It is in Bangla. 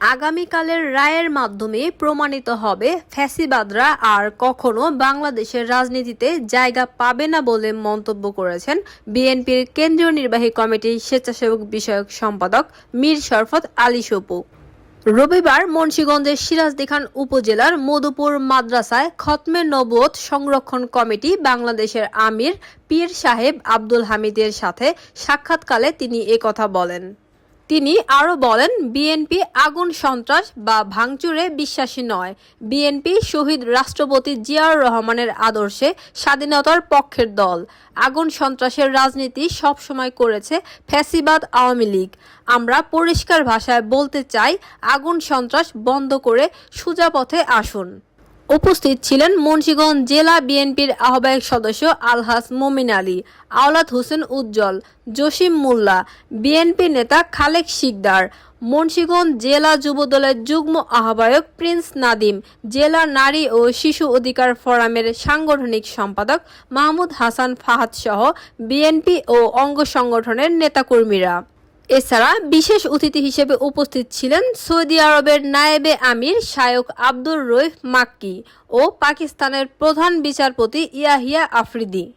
আগামীকালের রায়ের মাধ্যমে প্রমাণিত হবে ফ্যাসিবাদরা আর কখনো বাংলাদেশের রাজনীতিতে জায়গা পাবে না বলে মন্তব্য করেছেন বিএনপির কেন্দ্রীয় নির্বাহী কমিটির স্বেচ্ছাসেবক বিষয়ক সম্পাদক মীর শরফত আলী সপু। রবিবার মুন্সিগঞ্জের সিরাজদিখান উপজেলার মধুপুর মাদ্রাসায় খতমে নবুয়ত সংরক্ষণ কমিটি বাংলাদেশের আমির পীর সাহেব আব্দুল হামিদের সাথে সাক্ষাৎকালে তিনি একথা বলেন। তিনি আরও বলেন, বিএনপি আগুন সন্ত্রাস বা ভাঙচুরে বিশ্বাসী নয়। বিএনপি শহীদ রাষ্ট্রপতি জিয়াউর রহমানের আদর্শে স্বাধীনতার পক্ষের দল। আগুন সন্ত্রাসের রাজনীতি সবসময় করেছে ফ্যাসিবাদ আওয়ামী লীগ। আমরা পরিষ্কার ভাষায় বলতে চাই, আগুন সন্ত্রাস বন্ধ করে সোজা পথে আসুন। উপস্থিত ছিলেন মুন্সিগঞ্জ জেলা বিএনপির আহ্বায়ক সদস্য আলহাস মোমিন আলী, আওলাদ হোসেন উজ্জ্বল, জসিম মোল্লা, বিএনপি নেতা খালেক শিকদার, মুন্সিগঞ্জ জেলা যুবদলের যুগ্ম আহ্বায়ক প্রিন্স নাদিম, জেলা নারী ও শিশু অধিকার ফোরামের সাংগঠনিক সম্পাদক মাহমুদ হাসান ফাহাদ সহ বিএনপি ও অঙ্গ সংগঠনের নেতাকর্মীরা। এছাড়া বিশেষ অতিথি হিসেবে উপস্থিত ছিলেন সৌদি আরবের নায়েবে আমির শায়ক আব্দুর রইফ মাক্কি ও পাকিস্তানের প্রধান বিচারপতি ইয়াহিয়া আফ্রিদি।